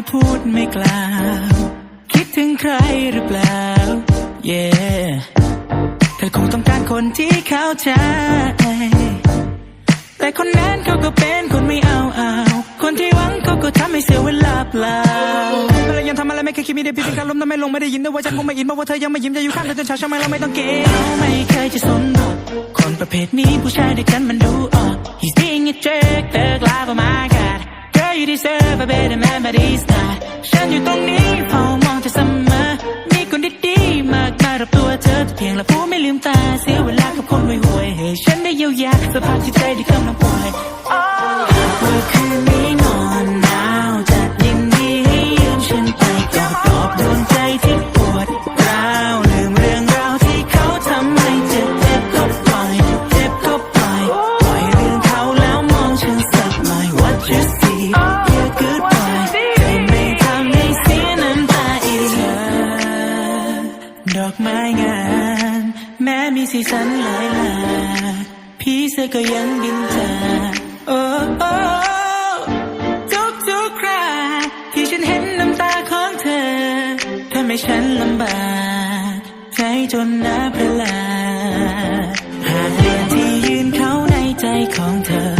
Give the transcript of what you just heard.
ไม่พูดไม่กล่าว คิดถึงใครหรือเปล่า yeah เธอคงต้องการคนที่เข้าใจ แต่คนนั้นเขาก็เป็นคนไม่เอาเอาคนที่หวังเขาก็ทำให้เสียเวลาเปล่าเรายังทำอะไรไม่เคยคิดมีได้พิธีการล้มทำไม่ลงไม่ได้ยินด้วยว่าฉันคงไม่อินเพราะว่าเธอยังไม่ยิ้มจะอยู่ข้างเธอจนเช้าช่ไหมเราไม่ต้องเกรงเราไม่เคยจะสนหรอกคนประเภทนี้ผู้ชายด้วยกันมันดูออก He's being a jerk เธอกลายเป็น my god Girl you deserve a better man but he's ฉันได้เยียวยาสภาพจิตใจที่กำลังป่วยหากว่าคืนนี้นอนหนาวจะยินดีให้ยืมฉันไปกอดปลอบดวงใจที่ปวดร้าวลืมเรื่องราวที่เขาทำให้เจ็บเจ็บก็ปล่อยเจ็บก็ปล่อยปล่อยเรื่องเขาแล้วมองฉันสักหน่อย What you see yeah goodbye จะไม่ทำให้เสียน้ำตาอีกดอกไม้งามแม้มีสีสันหลายหล เสือก็ยังบินจากโอ้โอ้ทุกทุกคราที่ฉันเห็นน้ำตาของเธอทำให้ฉันลำบากใจจนน้าประหลาดหากเดือนที่ยืนเขาในใจของเธอ